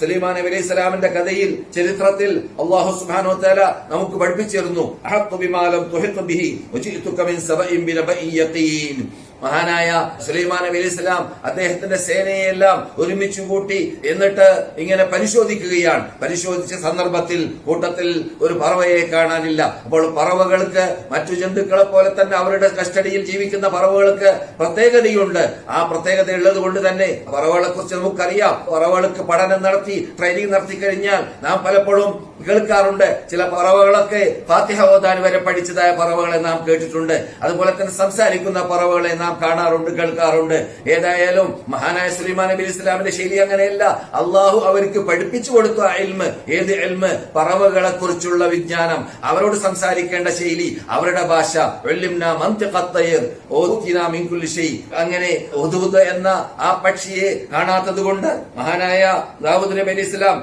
സുലൈമാൻ നബി അലൈഹി സ്വലാമിന്റെ കഥയിൽ ചരിത്രത്തിൽ അള്ളാഹു സുബ്ഹാനഹു വതആല നമുക്ക് പഠിപ്പിച്ചിരുന്നു. മഹാനായ സുലൈമാൻ നബി അലൈഹി ഇസ്ലാം അദ്ദേഹത്തിന്റെ സേനയെല്ലാം ഒരുമിച്ച് കൂട്ടി എന്നിട്ട് ഇങ്ങനെ പരിശോധിക്കുകയാണ്. പരിശോധിച്ച സന്ദർഭത്തിൽ കൂട്ടത്തിൽ ഒരു പറവയെ കാണാനില്ല. അപ്പോൾ പറവകൾക്ക് മറ്റു ജന്തുക്കളെ പോലെ തന്നെ അവരുടെ കസ്റ്റഡിയിൽ ജീവിക്കുന്ന പറവകൾക്ക് പ്രത്യേകതയുണ്ട്. ആ പ്രത്യേകത ഉള്ളത് കൊണ്ട് തന്നെ പറവകളെ കുറിച്ച് നമുക്കറിയാം. പറവകൾക്ക് പഠനം നടത്തി ട്രെയിനിങ് നടത്തി കഴിഞ്ഞാൽ നാം പലപ്പോഴും കേൾക്കാറുണ്ട്. ചില പറവകളൊക്കെ ഫാത്തിഹ ഓതാൻ വരെ പഠിച്ചതായ പറവകളെ നാം കേട്ടിട്ടുണ്ട്. അതുപോലെ തന്നെ സംസാരിക്കുന്ന പറവകളെ നാം കാണാറുണ്ട് കേൾക്കാറുണ്ട്. ഏതായാലും മഹാനായ ശ്രീമാൻ നബി ഇസ്ലാമിന്റെ ശൈലി അങ്ങനെയല്ല. അള്ളാഹു അവർക്ക് പഠിപ്പിച്ചു കൊടുത്ത എൽമ് ഏത് എൽമ് പറവകളെ കുറിച്ചുള്ള വിജ്ഞാനം അവരോട് സംസാരിക്കേണ്ട ശൈലി അവരുടെ ഭാഷ. അങ്ങനെ എന്ന ആ പക്ഷിയെ കാണാത്തത് കൊണ്ട് മഹാനായ ദാവൂദ് നബി അലി ഇസ്ലാം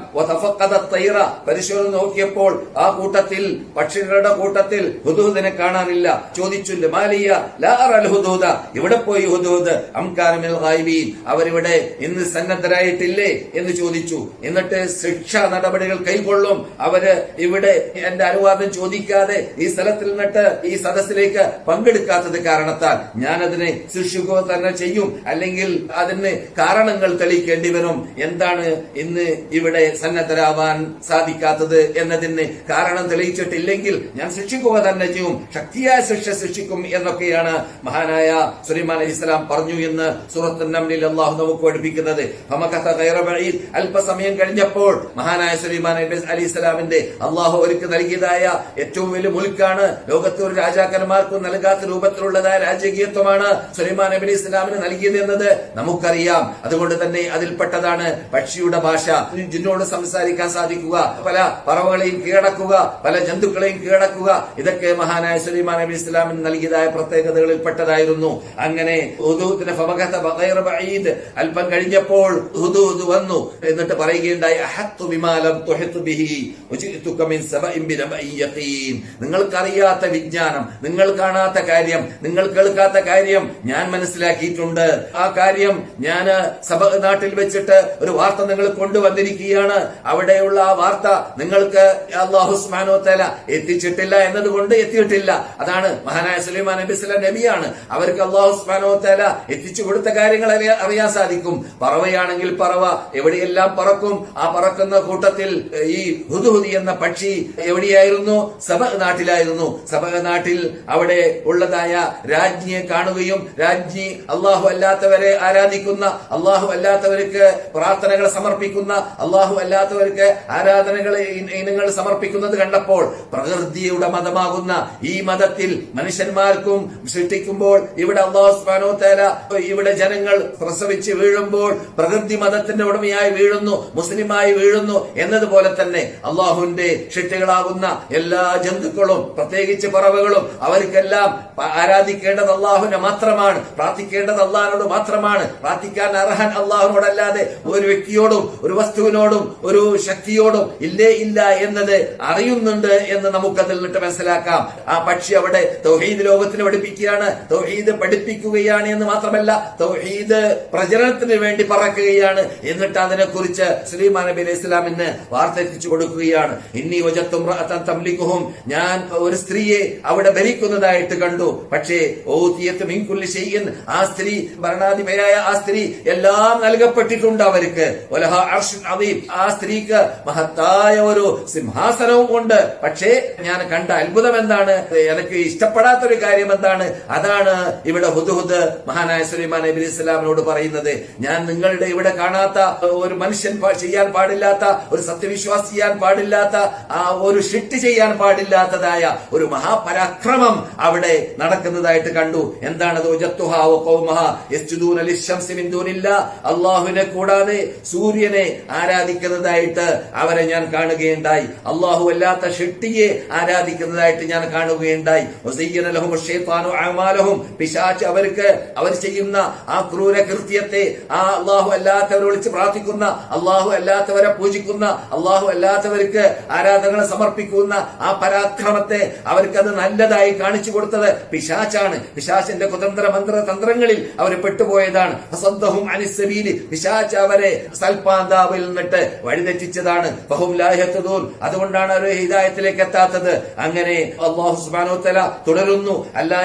പരിശോധന നോക്കിയപ്പോൾ ആ കൂട്ടത്തിൽ പക്ഷികളുടെ കൂട്ടത്തിൽ ഹുദൂദിനെ കാണാനില്ല. ചോദിച്ചു മാലിയ ലാ അറൽ ഹുദൂദ? ഇവിടെ പോയി ഹുദൂദ് അംകാരമിൽ ഗായിബീൻ അവരിവിടെ ഇന്ന് സന്നദ്ധരായിട്ടില്ലേ എന്ന് ചോദിച്ചു. എന്നിട്ട് ശിക്ഷാ നടപടികൾ കൈകൊള്ളും അവർ ഇവിടെ എന്റെ അനുവാദം ചോദിക്കാതെ ഈ സ്ഥലത്തിൽ നിന്നിട്ട് ഈ സദസ്സിലേക്ക് പങ്കെടുക്കാത്തത് കാരണത്താൽ ഞാൻ അതിനെ ശിക്ഷിക്കുക തന്നെ ചെയ്യും. അല്ലെങ്കിൽ അതിന് കാരണങ്ങൾ തെളിയിക്കേണ്ടി വരും. എന്താണ് ഇന്ന് ഇവിടെ സന്നദ്ധരാവാൻ സാധിക്കാത്തത് എന്നതിന് കാരണം തെളിയിച്ചിട്ടില്ലെങ്കിൽ ഞാൻ ശിക്ഷിക്കുക തന്നെ ചെയ്യും. ശക്തിയായ ശിക്ഷ ശിക്ഷിക്കും എന്നൊക്കെയാണ് മഹാനായ സുലൈമാൻ അലി ഇസ്ലാം പറഞ്ഞു എന്ന് സൂറത്ത് നംലിൽ അള്ളാഹു നമുക്ക് പഠിപ്പിക്കുന്നത്. അല്പസമയം കഴിഞ്ഞപ്പോൾ മഹാനായ സുലൈമാൻ അലി ഇസ്ലാമിന്റെ അള്ളാഹു അവർക്ക് നൽകിയതായ ഏറ്റവും വലിയ മുൽക്കാണ് ലോകത്തെ ഒരു രാജാക്കന്മാർക്കും നൽകാത്ത രൂപത്തിലുള്ളതായ രാജകീയത്വമാണ് സുലൈമാൻ നബി ഇസ്ലാമിന് നൽകിയത് എന്നത് നമുക്കറിയാം. അതുകൊണ്ട് തന്നെ അതിൽപ്പെട്ടതാണ് പക്ഷിയുടെ ഭാഷ. ജിന്നോട് സംസാരിക്കാൻ സാധിക്കുക. പല പറവകളെയും കീഴടക്കുക പല ജന്തുക്കളെയും കീഴടക്കുക. ഇതൊക്കെ മഹാനായ സുലൈമാൻ നബി ഇസ്ലാമിന് നൽകിയതായ പ്രത്യേകതകളിൽ പെട്ടതായിരുന്നു അങ്ങനെ ബഈദ് അല്പം കഴിഞ്ഞപ്പോൾ വന്നു. എന്നിട്ട് പറയുകയുണ്ടായി അഹത്തു ബിമാലം ബിഹി മിൻ നിങ്ങൾക്കറിയാത്ത വിജ്ഞാനം നിങ്ങൾ കാണാത്ത കാര്യം നിങ്ങൾ കേൾക്കാത്ത കാര്യം ഞാൻ മനസ്സിലാക്കിയിട്ടുണ്ട്. ആ കാര്യം ഞാൻ സഭ നാട്ടിൽ വെച്ചിട്ട് ഒരു വാർത്ത നിങ്ങൾ കൊണ്ടുവന്നിരിക്കുകയാണ്. അവിടെയുള്ള ആ വാർത്ത നിങ്ങൾക്ക് അള്ളാഹുസ്മാനോ തല എത്തിച്ചിട്ടില്ല എന്നതുകൊണ്ട് എത്തിയിട്ടില്ല. അതാണ് മഹാനായ സുലൈമാൻ നബി സ്വലം നബിയാണ്. അവർക്ക് അള്ളാഹു സുബ്ഹാനഹു തല എത്തിച്ചു കൊടുത്ത കാര്യങ്ങൾ അറിയാൻ സാധിക്കും. പറവയാണെങ്കിൽ പറവ എവിടെയെല്ലാം പറക്കും? ആ പറക്കുന്ന കൂട്ടത്തിൽ ഈ ഹുദുഹുദി എന്ന പക്ഷി എവിടെയായിരുന്നു? സബ നാട്ടിലായിരുന്നു. സബ നാട്ടിൽ അവിടെ ഉള്ളതായ രാജ്ഞിയെ കാണുകയും രാജ്ഞി അള്ളാഹു അല്ലാത്തവരെ ആരാധിക്കുന്ന അള്ളാഹു അല്ലാത്തവർക്ക് പ്രാർത്ഥനകൾ സമർപ്പിക്കുന്ന അള്ളാഹു അല്ലാത്തവർക്ക് ആരാധനകൾ ഇന- ഇനങ്ങൾ സമർപ്പിക്കുന്നത് കണ്ടപ്പോൾ പ്രകൃതിയുടെ മതമാകുന്ന ഈ മതത്തിൽ മനുഷ്യന്മാർക്കും സൃഷ്ടിക്കുമ്പോൾ ഇവിടെ അള്ളാഹു സുബ്ഹാനഹു ഇവിടെ ജനങ്ങൾ പ്രസവിച്ച് വീഴുമ്പോൾ പ്രകൃതി മതത്തിന്റെ ഉടമയായി വീഴുന്നു മുസ്ലിമായി വീഴുന്നു എന്നതുപോലെ തന്നെ അള്ളാഹുവിന്റെ ഷിട്ടുകളാകുന്ന എല്ലാ ജന്തുക്കളും പ്രത്യേകിച്ച് പറവുകളും അവർക്കെല്ലാം ആരാധിക്കേണ്ടത് അള്ളാഹുവിനെ മാത്രമാണ് പ്രാർത്ഥിക്കേണ്ടത് അള്ളാഹിനോട് മാത്രമാണ്. പ്രാർത്ഥിക്കാൻ അർഹൻ അള്ളാഹുനോടല്ലാതെ ഒരു വ്യക്തിയോടും ഒരു വസ്തുവിനോടും ഒരു ശക്തിയോടും ഇല്ലേ ഇല്ല എന്നത് അറിയുന്നുണ്ട് എന്ന് നമുക്കതിൽ നിന്നിട്ട് മനസ്സിലാക്കാം. ആ പക്ഷി അവിടെ തൗഹീദ് ലോകത്തിന് പഠിപ്പിക്കുകയാണ്. തൗഹീദ് പഠിപ്പിക്കുകയാണ് എന്ന് മാത്രമല്ല തൗഹീദ് പ്രചരണത്തിന് വേണ്ടി പറക്കുകയാണ്. എന്നിട്ട് അതിനെ കുറിച്ച് സുലൈമാൻ നബി അലൈഹി ഇസ്ലാമിന് വാർത്ത എത്തിച്ചു കൊടുക്കുകയാണ്. ഇന്നി വജത്തും തംലിക്കുഹും ഞാൻ ഒരു സ്ത്രീയെ അവിടെ ഭരിക്കുന്നതായിട്ട് കണ്ടു. പക്ഷേ ഓത്തിയത്ത് മിൻകുല്ലി ഷൈഇൻ. ആ സ്ത്രീ ഭരണാധിപയായ ആ സ്ത്രീ എല്ലാം നൽകപ്പെട്ടിട്ടുണ്ട് അവർക്ക്. ആ സ്ത്രീക്ക് മഹത്തായ ഒരു സിംഹാസനവും ഉണ്ട്. പക്ഷേ ഞാൻ കണ്ട അത്ഭുതം എന്താണ് എനിക്ക് ഇഷ്ടപ്പെടാത്തൊരു കാര്യം എന്താണ് അതാണ് ഇവിടെ ഹുദുഹുദ് മഹാനായ സുലൈമാൻ നബി ഇസ്ലാമിനോട് പറയുന്നത് ഞാൻ നിങ്ങളുടെ ഇവിടെ കാണാത്ത ഒരു മനുഷ്യൻ ചെയ്യാൻ പാടില്ലാത്ത ഒരു സത്യവിശ്വാസി ചെയ്യാൻ പാടില്ലാത്ത ആ ഒരു ഷിട്ട് ചെയ്യാൻ പാടില്ലാത്തതായ ഒരു മഹാപരാക്രമം അവിടെ നടക്കുന്നതായിട്ട് കണ്ടു. എന്താണത്. അള്ളാഹുവിനെ കൂടാതെ സൂര്യനെ ആരാധിക്കുന്നതായിട്ട് അവരെ ഞാൻ കാണുകയുണ്ടായി. അള്ളാഹു അല്ലാത്ത ഷെട്ടിയെ ആരാധിക്കുന്നതായിട്ട് ഞാൻ കാണുകയുണ്ടായി. വസയ്യന പിശാച്ച് അവർക്ക് അവർ ചെയ്യുന്ന ആ ക്രൂര കൃത്യത്തെ ആ അള്ളാഹു അല്ലാത്തവരെ വിളിച്ച് പ്രാർത്ഥിക്കുന്ന അള്ളാഹു അല്ലാത്തവരെ പൂജിക്കുന്ന അള്ളാഹു അല്ലാത്തവർക്ക് ആരാധനകളെ സമർപ്പിക്കുന്ന ആ പരാക്രമത്തെ അവർക്കത് നല്ലതായി കാണിച്ചു കൊടുത്തത് പിശാച്ചാണ് പിശാച്ചിന്റെ കുതന്ത്ര മന്ത്ര തന്ത്രങ്ങളിൽ അവർ പെട്ടുപോയതാണ്. അസന്തഹും അനിസബീലി പിശാച്ച് അവരെ സൽപാന്താവിൽ നിന്നിട്ട് വഴിതെറ്റിച്ചതാണ്. ബഹും ലാഹത്തദൂൻ അതുകൊണ്ടാണ് അവർ ഹിദായത്തിലേക്ക് എത്താത്തത്. അങ്ങനെ അള്ളാഹു സുബ്ഹാനഹു വതആല തുടരുന്നു. അല്ലാ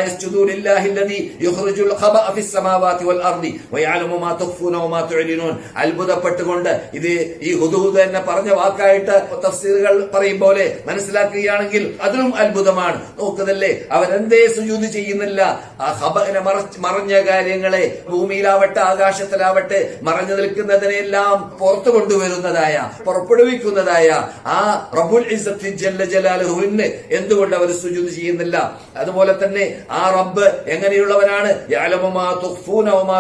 തുഅലിനൂൻ അത്ഭുതപ്പെട്ടുകൊണ്ട് ഇത് ഈ ഹുദൂദ് എന്ന പറഞ്ഞ വാക്കായിട്ട് തഫ്സീറുകൾ പറയും പോലെ മനസ്സിലാക്കുകയാണെങ്കിൽ അതിലും അത്ഭുതമാണ്. നോക്കുന്നല്ലേ അവരെന്തേ സുജൂദ് ചെയ്യുന്നില്ല. ആ ഖബഅനെ മറഞ്ഞ കാര്യങ്ങളെ ഭൂമിയിലാവട്ടെ ആകാശത്തിലാവട്ടെ മറഞ്ഞു നിൽക്കുന്നതിനെല്ലാം പുറത്തു കൊണ്ടുവരുന്നതായ പുറപ്പെടുവിക്കുന്നതായ ആ ജല്ല ജലാലുഹുവിന് എന്തുകൊണ്ട് അവർ സുജൂദ് ചെയ്യുന്നില്ല? അതുപോലെ തന്നെ ആ റബ്ബ് എങ്ങനെയുള്ളവനാണ്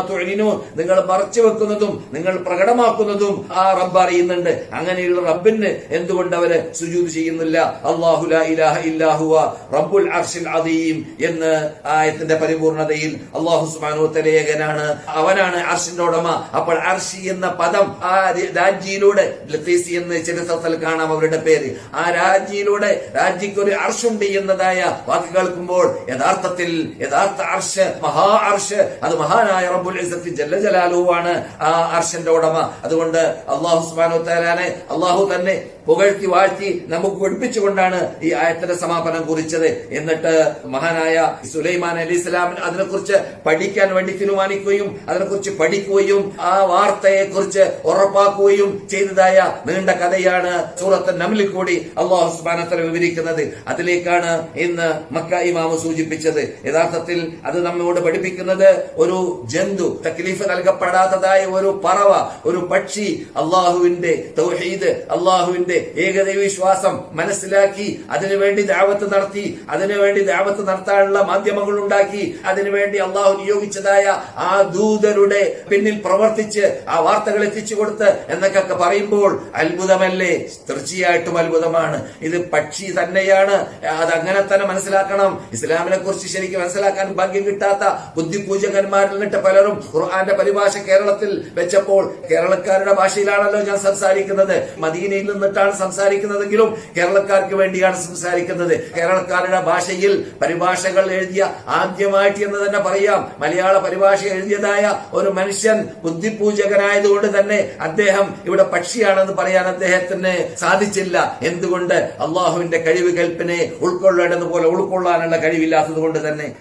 തുഅലിനൂൻ നിങ്ങൾ മറച്ചു വെക്കുന്നതും നിങ്ങൾ പ്രകടമാക്കുന്നതും ആ റബ്ബ് അറിയുന്നുണ്ട്. അങ്ങനെയുള്ള റബ്ബിന് എന്തുകൊണ്ട് അവർ സുജൂത് ചെയ്യുന്നില്ല? ഇല്ലാഹുവ റബ്ബുൽ അർഷിൽ അദീം എന്ന് ആയത്തിന്റെ പരിപൂർണതയിൽ അള്ളാഹു സുബ്ഹാനഹു തലേകനാണ് അവനാണ് അർഷിന്റെ ഉടമ. അപ്പോൾ അർഷി എന്ന പദം ആ രാജ്യയിലൂടെ ലത്തീസി എന്ന് ചരിത്രത്തിൽ കാണാം അവരുടെ പേര്. ആ രാജ്യയിലൂടെ രാജ്യക്കൊരു അർഷുണ്ട് എന്നതായ വാക്ക് കേൾക്കുമ്പോൾ യഥാർത്ഥത്തിൽ യഥാർത്ഥ അർഷ് മഹാ അർഷ് അത് മഹാനായ റബ്ബുൽ ഇസ്സത്തി ജല്ല ജലാലുവാണ് ആ അർഷന്റെ ഉടമ. അതുകൊണ്ട് അള്ളാഹു സുബാനു താലാനെ അള്ളാഹു തന്നെ പുകഴ്ത്തി വാഴ്ത്തി നമുക്ക് പഠിപ്പിച്ചുകൊണ്ടാണ് ഈ ആയത്തിന്റെ സമാപനം കുറിച്ചത്. എന്നിട്ട് മഹാനായ സുലൈമാൻ അലി ഇസ്ലാമിന് അതിനെക്കുറിച്ച് പഠിക്കാൻ വേണ്ടി തീരുമാനിക്കുകയും അതിനെക്കുറിച്ച് പഠിക്കുകയും ആ വാർത്തയെ കുറിച്ച് ഉറപ്പാക്കുകയും ചെയ്തതായ നീണ്ട കഥയാണ് സൂറത്ത് നമിലിൽ കൂടി അള്ളാഹു സുബാനത്തല വിവരിക്കുന്നത്. അതിലേക്കാണ് ഇന്ന് മക്ക ഇമാമ സൂചിപ്പിച്ചത്. യഥാർത്ഥത്തിൽ അത് നമ്മോട് പഠിപ്പിക്കുന്നത് ഒരു ജന്തു തക്ലീഫ് നൽകപ്പെടാത്തതായ ഒരു പറവ ഒരു പക്ഷി അള്ളാഹുവിന്റെ തൗഹീദ് അള്ളാഹുവിന്റെ ഏകദൈവ വിശ്വാസം മനസ്സിലാക്കി അതിനുവേണ്ടി ദാവത്ത് നടത്തി അതിനുവേണ്ടി ദാവത്ത് നടത്താനുള്ള മാധ്യമങ്ങൾ ഉണ്ടാക്കി അതിനുവേണ്ടി അള്ളാഹു നിയോഗിച്ചതായ ആ ദൂതരുടെ പിന്നിൽ പ്രവർത്തിച്ച് ആ വാർത്തകൾ എത്തിച്ചു കൊടുത്ത് എന്നൊക്കെ പറയുമ്പോൾ അത്ഭുതമല്ലേ? തീർച്ചയായിട്ടും അത്ഭുതമാണ്. ഇത് പക്ഷി തന്നെയാണ്. അത് അങ്ങനെ തന്നെ മനസ്സിലാക്കണം. ഇസ്ലാമിനെ കുറിച്ച് ശരിക്കും മനസ്സിലാക്കാൻ ഭാഗ്യം കിട്ടാത്ത ബുദ്ധിപൂജകന്മാരിൽ നിന്നിട്ട് പലരും ഖുർആന്റെ പരിഭാഷ കേരളത്തിൽ വെച്ചപ്പോൾ കേരളക്കാരുടെ ഭാഷയിലാണല്ലോ ഞാൻ സംസാരിക്കുന്നത്. മദീനയിൽ നിന്നിട്ടാണ് സംസാരിക്കുന്നതെങ്കിലും കേരളക്കാർക്ക് വേണ്ടിയാണ് സംസാരിക്കുന്നത്. കേരളക്കാരുടെ ഭാഷയിൽ പരിഭാഷകൾ എഴുതിയ ആദ്യമായിട്ട് എന്ന് തന്നെ പറയാം. മലയാള പരിഭാഷ എഴുതിയതായ ഒരു മനുഷ്യൻ ബുദ്ധിപൂജകനായതുകൊണ്ട് തന്നെ അദ്ദേഹം ഇവിടെ പക്ഷിയാണെന്ന് പറയാൻ അദ്ദേഹത്തിന് സാധിച്ചില്ല. എന്തുകൊണ്ട്? അള്ളാഹുവിന്റെ കഴിവ് കൽപ്പിനെ ഉൾക്കൊള്ളേണ്ടതുപോലെ ഉൾക്കൊള്ളാനുള്ള കഴിവില്ലാത്തത് കൊണ്ട് തന്നെ.